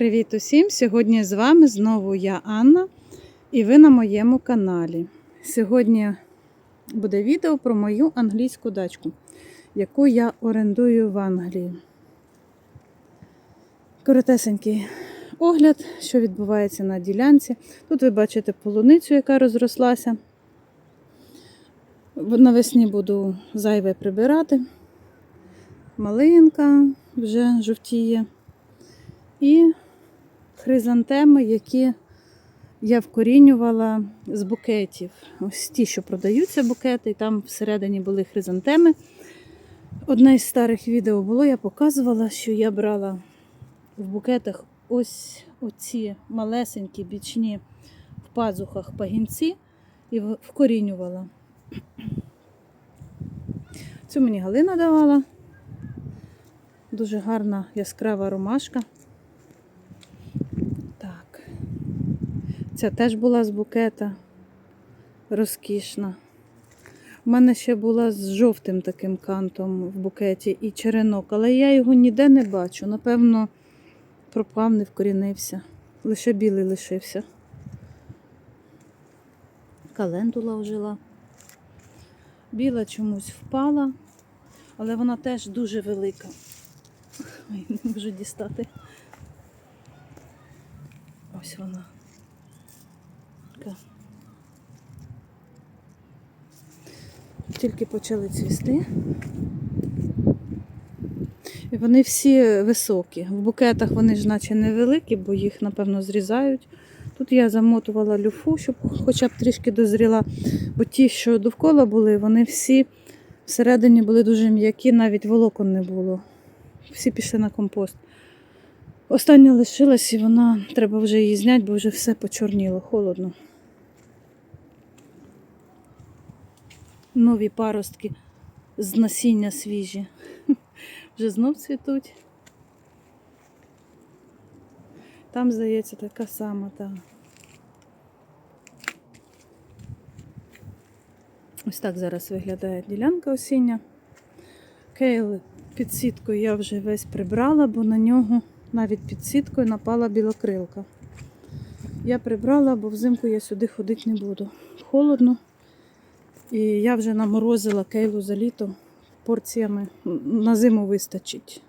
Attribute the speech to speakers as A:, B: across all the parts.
A: Привіт усім! Сьогодні з вами знову я Анна, і ви на моєму каналі. Сьогодні буде відео про мою англійську дачку, яку я орендую в Англії. Коротесенький огляд, що відбувається на ділянці. Тут ви бачите полуницю, яка розрослася. Навесні буду зайве прибирати. Малинка вже жовтіє. І хризантеми, які я вкорінювала з букетів. Ось ті, що продаються букети, і там всередині були хризантеми. Одне із старих відео було, я показувала, що я брала в букетах ось оці малесенькі бічні в пазухах пагінці і вкорінювала. Цю мені Галина давала. Дуже гарна яскрава ромашка. Так. Ця теж була з букета. Розкішна. У мене ще була з жовтим таким кантом в букеті і черенок, але я його ніде не бачу. Напевно, пропав, не вкорінився. Лише білий лишився. Календула ожила. Біла чомусь впала, але вона теж дуже велика. Ой, не можу дістати. Ось вона. Така. Тільки почали цвісти. І вони всі високі. В букетах вони ж наче невеликі, бо їх, напевно, зрізають. Тут я замотувала люфу, щоб хоча б трішки дозріла. Бо ті, що довкола були, вони всі всередині були дуже м'які, навіть волокон не було. Всі пішли на компост. Остання лишилась і вона, треба вже її зняти, бо вже все почорніло, холодно. Нові паростки з насіння свіжі. Вже знов цвітуть. Там, здається, така сама, та. Ось так зараз виглядає ділянка осіння. Кейл під сіткою я вже весь прибрала, бо на нього навіть під сіткою напала білокрилка. Я прибрала, бо взимку я сюди ходити не буду. Холодно. І я вже наморозила кейлу за літо порціями. На зиму вистачить,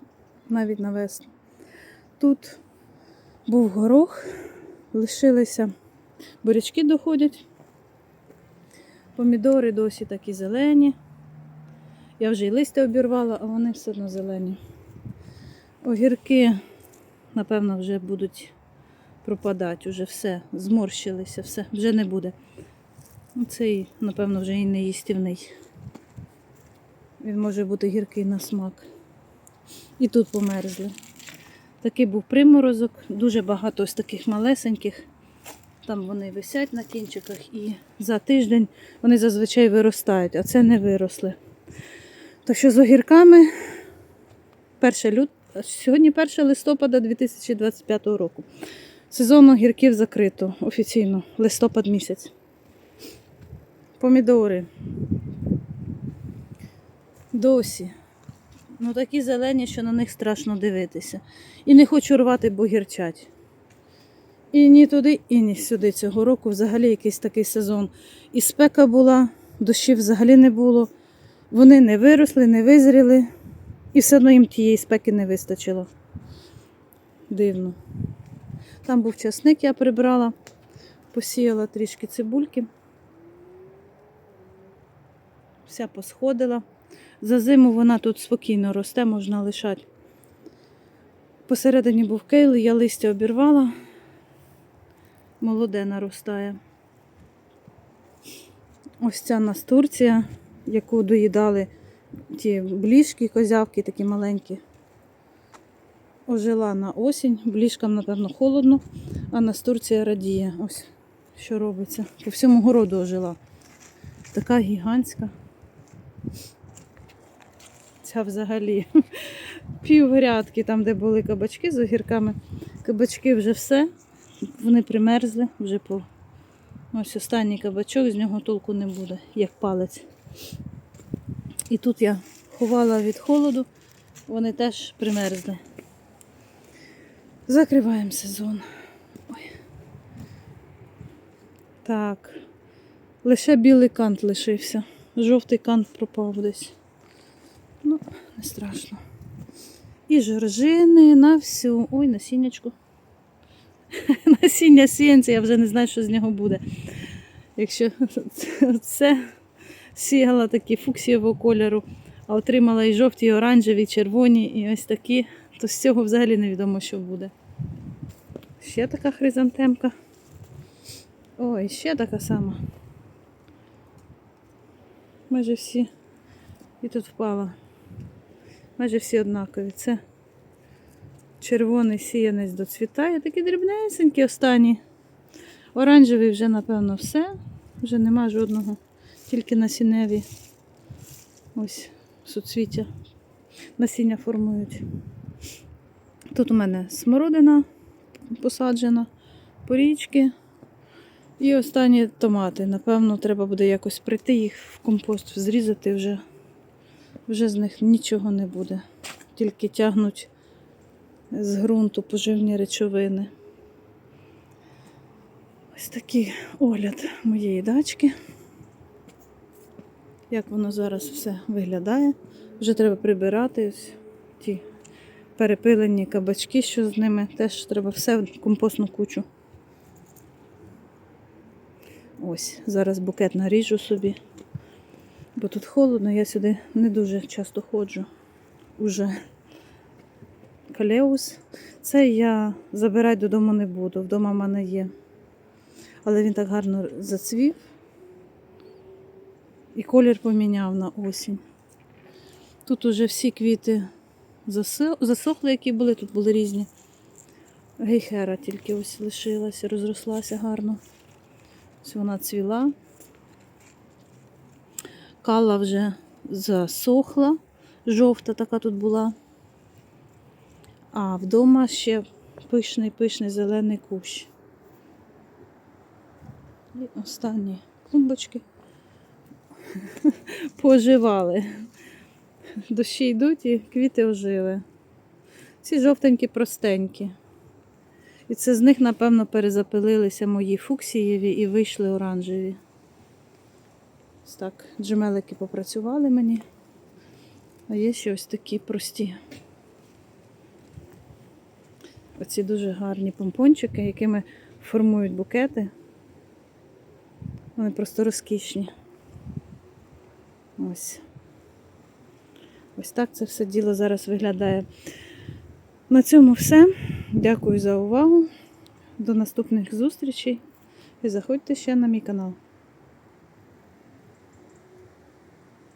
A: навіть на весну. Тут був горох, лишилися бурячки доходять. Помідори досі такі зелені. Я вже і листя обірвала, а вони все одно зелені. Огірки, напевно, вже будуть пропадати, вже все, зморщилися, все, вже не буде. Ну, Цей, напевно, вже і не їстівний. Він може бути гіркий на смак. І тут померзли. Такий був приморозок, дуже багато ось таких малесеньких. Там вони висять на кінчиках і за тиждень вони зазвичай виростають, а це не виросли. Так що з огірками 1 лют... сьогодні 1 листопада 2025 року. Сезон огірків закрито офіційно, листопад місяць. Помідори. Досі. Ну такі зелені, що на них страшно дивитися. І не хочу рвати, бо гірчать. І ні туди, і ні сюди цього року взагалі якийсь такий сезон. І спека була, дощів взагалі не було. Вони не виросли, не визріли, і все одно їм тієї спеки не вистачило. Дивно. Там був часник, я прибрала, посіяла трішки цибульки. Вся посходила. За зиму вона тут спокійно росте, можна лишати. Посередині був кейл, я листя обірвала. Молоде наростає. Ось ця настурція, яку доїдали ті бліжки, козявки такі маленькі. Ожила на осінь, бліжкам, напевно, холодно, а настурція радіє. Ось що робиться. По всьому городу ожила. Така гігантська. Ця взагалі пів грядки, там, де були кабачки з огірками. Кабачки вже все, вони примерзли, вже по ось останній кабачок, з нього толку не буде, як палець. І тут я ховала від холоду, вони теж примерзли. Закриваємо сезон. Ой. Так. Лише білий кант лишився. Жовтий кант пропав десь. Ну, не страшно. І жоржини на всю. Ой, насіннячку. Насіння сіянця, я вже не знаю, що з нього буде. Якщо це сіяла такі фуксієвого кольору, а отримала і жовті, і оранжеві, і червоні, і ось такі, то з цього взагалі невідомо, що буде. Ще така хризантемка. Ой, ще така сама. Майже всі. І тут впала. Майже всі однакові. Це червоний сіянець доцвітає, такі дрібнесенькі останні. Оранжевий вже, напевно, все. Вже нема жодного, тільки насінневі. Ось суцвіття. Насіння формують. Тут у мене смородина посаджена, порічки. І останні томати. Напевно, треба буде якось прийти їх в компост, зрізати вже. Вже з них нічого не буде. Тільки тягнуть з ґрунту поживні речовини. Ось такий огляд моєї дачки. Як воно зараз все виглядає. Вже треба прибирати ось ті перепилені кабачки, що з ними. Теж треба все в компостну кучу. Ось, зараз букет наріжу собі. Бо тут холодно, я сюди не дуже часто ходжу. Уже калеус. Це я забирати додому не буду. Вдома в мене є. Але він так гарно зацвів. І колір поміняв на осінь. Тут уже всі квіти засохли, які були, тут були різні. Гейхера тільки ось лишилася, розрослася гарно. Ось вона цвіла. Кала вже засохла, жовта така тут була. А вдома ще пишний, пишний зелений кущ. І останні клумбочки поживали. Дощі йдуть і квіти ожили. Ці жовтенькі простенькі. І це з них, напевно, перезапилилися мої фуксієві і вийшли оранжеві. Ось так, джемелики попрацювали мені. А є ще ось такі прості. Оці дуже гарні помпончики, якими формують букети. Вони просто розкішні. Ось. Ось так це все діло зараз виглядає. На цьому все. Дякую за увагу. До наступних зустрічей. І заходьте ще на мій канал.